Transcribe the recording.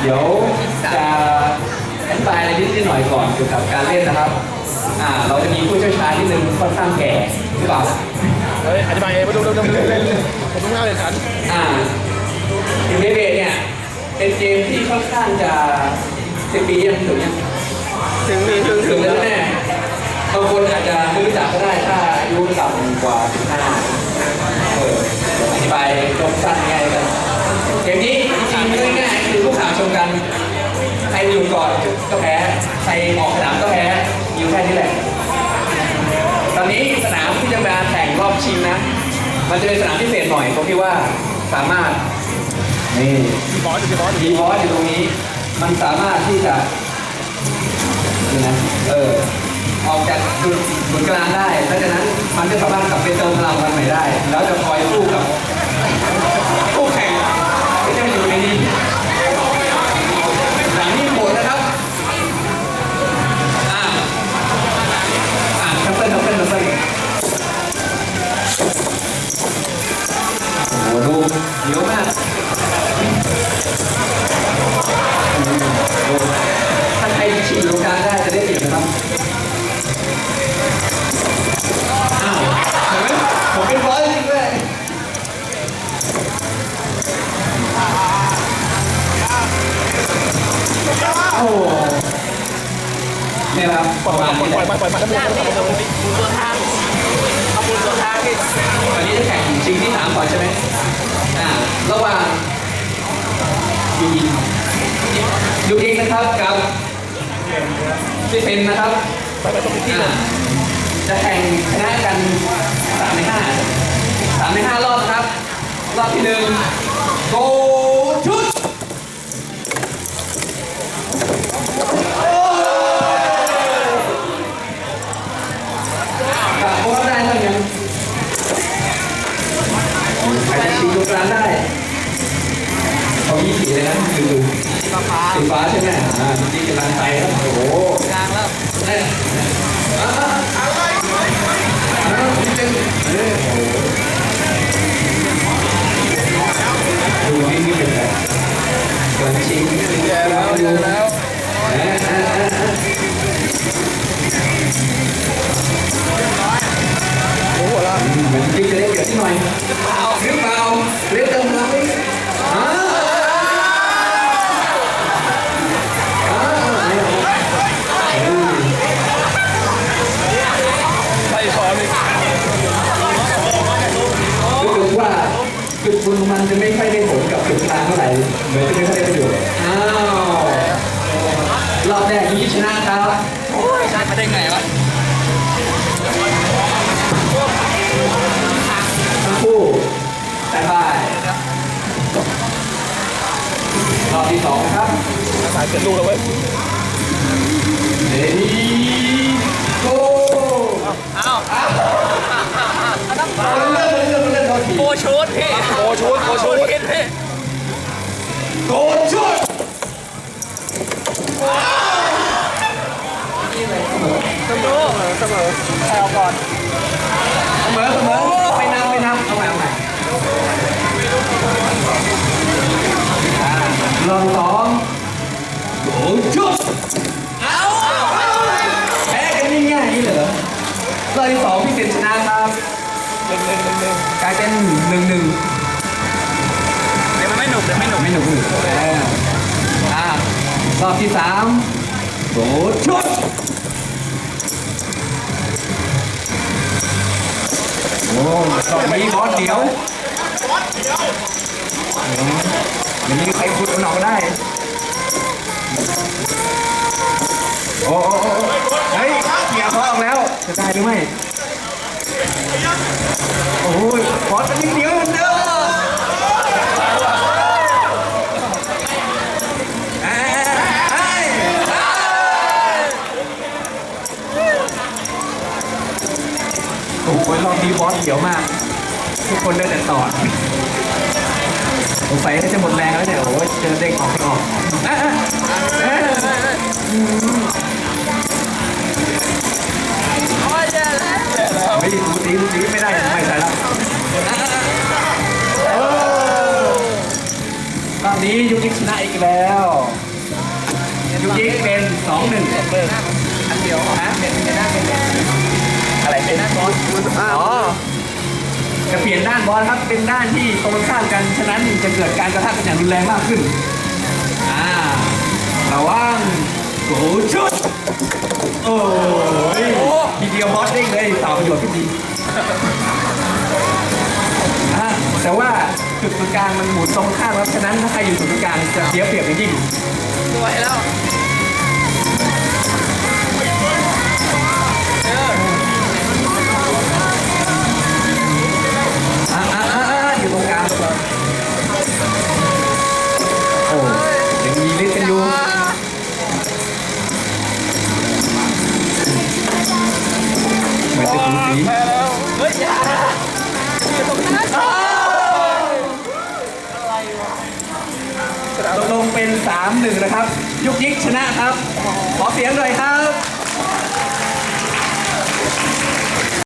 เดี๋ยวจะอธิบายอะไรนิดหน่อยก่อนเกี่ยวกับการเล่นนะครับ อ่า เราจะมีผู้เชี่ยวชาญที่หนึ่งค่อนข้างแก่หรือเปล่าเฮ้ยอธิบายเองมาดูดูดูดูเล่นผมต้องเล่าเลยครับอ่ายูเนเบเนี่ยเป็นเกมที่ค่อนข้างจะสิบปียังถึงยังถึงถึงถึงแล้วแน่บางคนอาจจะไม่รู้จักก็ได้ถ้าอายุต่ำกว่า15เอออธิบายจบสั้นง่ายกันเกมนี้ มกัน ใครอยู่ก่อนก็แพ้ ใครออกสนามก็แพ้ อยู่แค่นี้แหละ ตอนนี้สนามที่จะมาแข่งรอบชิงนะ มันจะเป็นสนามพิเศษหน่อยตรงที่ว่าสามารถ นี่บอสอยู่ที่บอสดีพอสอยู่ตรงนี้ มันสามารถที่จะนี่นะ เออ ออกจากจุดกลางได้ เพราะฉะนั้นมันจะสามารถกลับไปเติมพลังมันใหม่ได้ แล้วจะคอยสู้กับ โอ้โหเนี่ยครับประมาณปล่นี้อยแหปล่ละอยปล่อยปล่อยปล่อยปล่อยปล่อยตัวทางเอาปูนตัวทางที่วันนี้จะแข่งชิงที่สามก่อนใช่ไหมอ่าระหว่างยูยิงยูยิงนะครับกับพี่เซนนะครับที่อ่าจะแข่งชนะกันสามในห้าสามในห้ารอบนะครับ รอบที่หนึ่งโก กับโค้ได้เท่านั้ใครจะชิงลูกร้านได้เขายี่สีเลยนะคือฟ้าฟ้าสีฟ้าใช่ไหมอ่าจริงกำลังใจครับโอ้โหกลางแล้วเนี่ยอ่าอ่าอ่าจริงๆเอ้ยโอ้โหดูนี่นี่เป็นไงกำลังชิงแย่แล้วแย่แล้ว มือนจริงจะได้เกียรติหน่อยเปล่าหรือเปล่าเรียกเติมพลังดิอ่าอ่าเนี่ยอืมไล่ช้อนอีกรู้สึกว่าจุดบุญมันจะไม่ค่อยได้ผลกับจุดกลางเท่าไหร่เหมือนจะไม่ค่อยได้ประโยชน์อ้าวรอบแรกยี่ชนะครับ นะครับสายเกิดลูกแล้วเว้ยเฮ้ยโก้อ้าวเอนเล่นเล่นเลื่อนโทษทีโบชูดพี่โอ้ชุดโอชุดพี่โกชุดเสมอเสมอใครเอาก่อน รอบที่สองพี่เซนชนะครับหนึ่งหนึ่งหนึ่งหนึ่งกลายเป็นหนึ่งหนึ่งเดี๋ยวมันไม่หนุกเดี๋ยวไม่หนุกไม่หนุกหนุกแล้วอ่ารอบที่สามโดดชุดโอ้รอบนี้บอสเดียวบอสเดียวอย่างนี้ใครขุดเอาหนอกได้ จะได้หรือไม่ โอ้ยบอสมันยังเหนียวเหมือนเดิมเอ้ยเอ้ยเอ้ยโอ้โหรอบนี้บอสเหี่ยวมาก ทุกคนได้แต่ตอดสงสัยจะหมดแรงแล้วเนี่ยโอ้ยเจอเด้งออกไม่ออก รอบนี้ยูนิคชนะอีกแล้วยุกยิกเป็นสองหนึ่งอันเดียวนะเป็นเป็นหน้าเป็นอะไรเป็นหน้าบอลอ๋อจะเปลี่ยนด้านบอลครับเป็นด้านที่ตรงข้ามกันฉะนั้นจะเกิดการกระทบกันอย่างรุนแรงมากขึ้นอ่าระวังโอ้ชุดโอ้ยทีเดียวบอสเด้งเลยต่อประโยชน์ที่ดี แต่ว่าจุดตรงกลางมันหมุนตรงข้ามครับฉะนั้นถ้าใครอยู่จุดตรงกลางจะเสียเปรียบอย่างยิ่ง รวยแล้ว เป็น 3-1 นะครับ ยุกยิกชนะครับ ขอเสียงหน่อยครับ